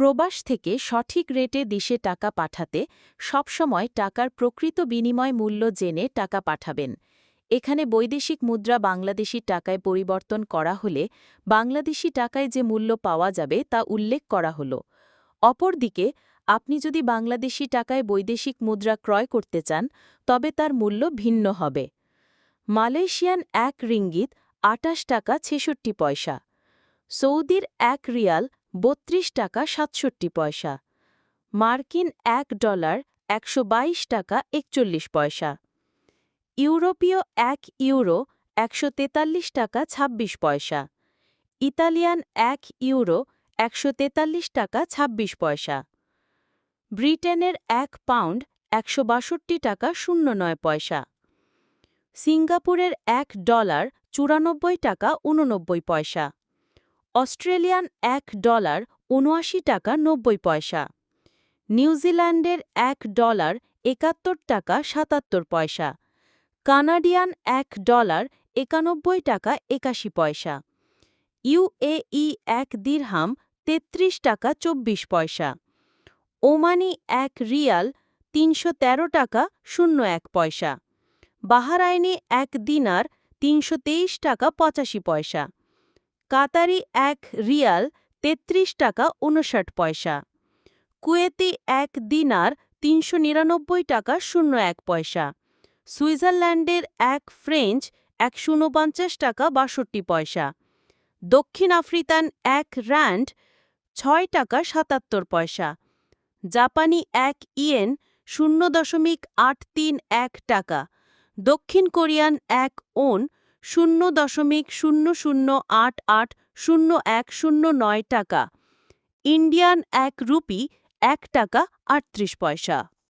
প্রবাস থেকে সঠিক রেটে দেশে টাকা পাঠাতে সবসময় টাকার প্রকৃত বিনিময় মূল্য জেনে টাকা পাঠাবেন। এখানে বৈদেশিক মুদ্রা বাংলাদেশি টাকায় পরিবর্তন করা হলে বাংলাদেশি টাকায় যে মূল্য পাওয়া যাবে তা উল্লেখ করা হল। অপরদিকে, আপনি যদি বাংলাদেশি টাকায় বৈদেশিক মুদ্রা ক্রয় করতে চান, তবে তার মূল্য ভিন্ন হবে। মালয়েশিয়ান এক রিঙ্গিত আটাশ টাকা ছেষট্টি পয়সা। সৌদির এক রিয়াল বত্রিশ টাকা সাতষট্টি পয়সা। মার্কিন এক ডলার একশো বাইশ টাকা একচল্লিশ পয়সা। ইউরোপীয় এক ইউরো একশো তেতাল্লিশ টাকা ২৬ পয়সা। ইতালিয়ান এক ইউরো একশো তেতাল্লিশ টাকা ২৬ পয়সা। ব্রিটেনের এক পাউন্ড একশো বাষট্টি টাকা শূন্য নয় পয়সা। সিঙ্গাপুরের এক ডলার চুরানব্বই টাকা উননব্বই পয়সা। অস্ট্রেলিয়ান এক ডলার উনআশি টাকা নব্বই পয়সা নিউজিল্যান্ডের এক ডলার একাত্তর টাকা সাতাত্তর পয়সা, কানাডিয়ান এক ডলার একানব্বই টাকা একাশি পয়সা, ইউএই এক দিরহাম তেত্রিশ টাকা চব্বিশ পয়সা, ওমানি এক রিয়াল তিনশো তেরো টাকা শূন্য এক পয়সা, বাহারাইনি এক দিনার তিনশো তেইশ টাকা পঁচাশি পয়সা। কাতারি এক রিয়াল তেত্রিশ টাকা উনষাট পয়সা। কুয়েতি এক দিনার তিনশো নিরানব্বই টাকা শূন্য এক পয়সা। সুইজারল্যান্ডের এক ফ্রেঞ্চ একশো ঊনপঞ্চাশ টাকা বাষট্টি পয়সা। দক্ষিণ আফ্রিকান এক র্যান্ড ছয় টাকা সাতাত্তর পয়সা। জাপানি এক ইয়েন শূন্য দশমিক আট তিন এক টাকা। দক্ষিণ কোরিয়ান এক ওন শূন্য দশমিক শূন্য শূন্য আট আট শূন্য এক শূন্য নয় টাকা। ইন্ডিয়ান এক রুপি এক টাকা আটত্রিশ পয়সা।